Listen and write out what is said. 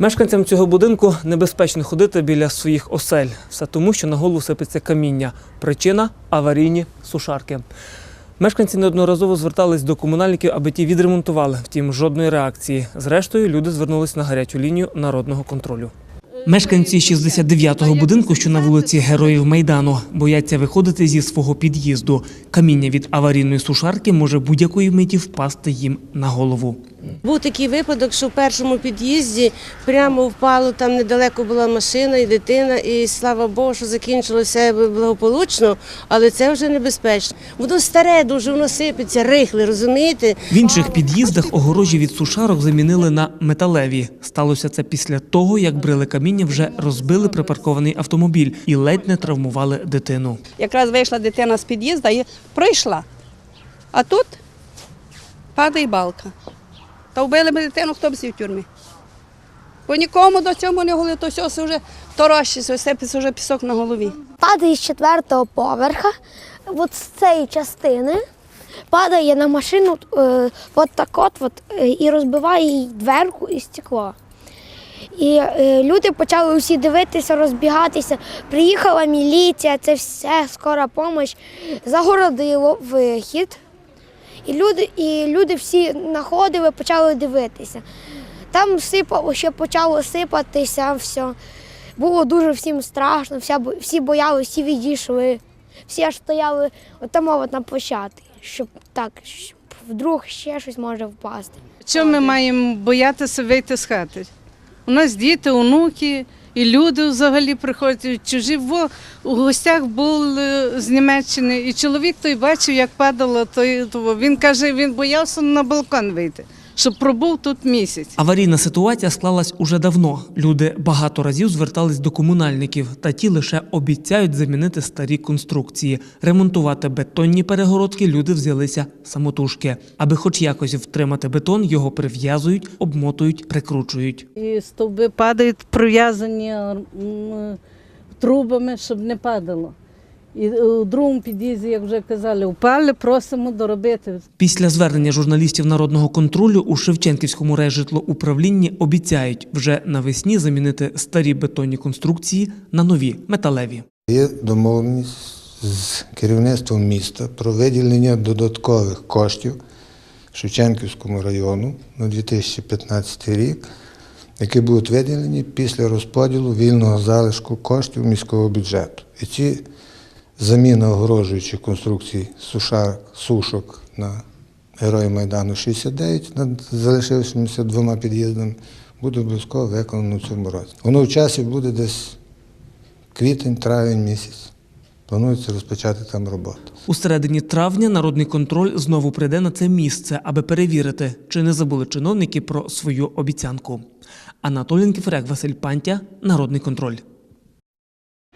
Мешканцям цього будинку небезпечно ходити біля своїх осель. Все тому, що на голову сипеться каміння. Причина аварійні сушарки. Мешканці неодноразово звертались до комунальників, аби ті відремонтували. Втім, жодної реакції. Зрештою, люди звернулись на гарячу лінію народного контролю. Мешканці 69-го будинку, що на вулиці Героїв Майдану, бояться виходити зі свого під'їзду. Каміння від аварійної сушарки може будь-якої миті впасти їм на голову. Був такий випадок, що в першому під'їзді прямо впало, там недалеко була машина і дитина, і слава Богу, що закінчилося благополучно, але це вже небезпечно. Воно старе, дуже воно сипеться, рихле, розумієте? В інших під'їздах огорожі від сушарок замінили на металеві. Сталося це після того, як брили каміння вже розбили припаркований автомобіль і ледь не травмували дитину. Якраз вийшла дитина з під'їзду і пройшла. А тут падає балка. Та вбили ми дитину, хто б в тюрмі. Бо нікому до цього не голи, то все вже торощиться, сипеться вже пісок на голові. падає з четвертого поверха, от з цієї частини, падає на машину е, от так от, от е, і розбиває їй дверку і стекло. І е, люди почали усі дивитися, розбігатися. Приїхала міліція, це все, скора допомога, загородило вихід. І люди, і люди всі знаходили, почали дивитися. Там сипало, ще почало сипатися все. Було дуже всім страшно, вся, всі боялися, всі відійшли. Всі аж стояли отам от на площадці, щоб так, щоб вдруг ще щось може впасти. Чому ми маємо боятися вийти з хати? У нас діти, онуки, і люди взагалі приходять чужі. Во, у гостях був е, з Німеччини, і чоловік той бачив, як падало, той, він каже, він боявся на балкон вийти, щоб пробув тут місяць. Аварійна ситуація склалась уже давно. Люди багато разів звертались до комунальників, та ті лише обіцяють замінити старі конструкції. Ремонтувати бетонні перегородки люди взялися самотужки. Аби хоч якось втримати бетон, його прив'язують, обмотують, прикручують. І стовби падають прив'язані трубами, щоб не падало. І у другому під'їзді, як вже казали, впали, просимо доробити. Після звернення журналістів народного контролю у Шевченківському райжитлоуправлінні обіцяють вже навесні замінити старі бетонні конструкції на нові металеві. Є домовленість з керівництвом міста про виділення додаткових коштів Шевченківському району на 2015 рік, які будуть виділені після розподілу вільного залишку коштів міського бюджету. І ці заміна огорожуючих конструкцій сушар, сушок на Герої Майдану 69 над залишившимися двома під'їздами буде обов'язково виконано в цьому році. Воно в часі буде десь квітень, травень місяць. Планується розпочати там роботу. У середині травня народний контроль знову прийде на це місце, аби перевірити, чи не забули чиновники про свою обіцянку. Анатолій Кіферек, Василь Пантя, Народний контроль.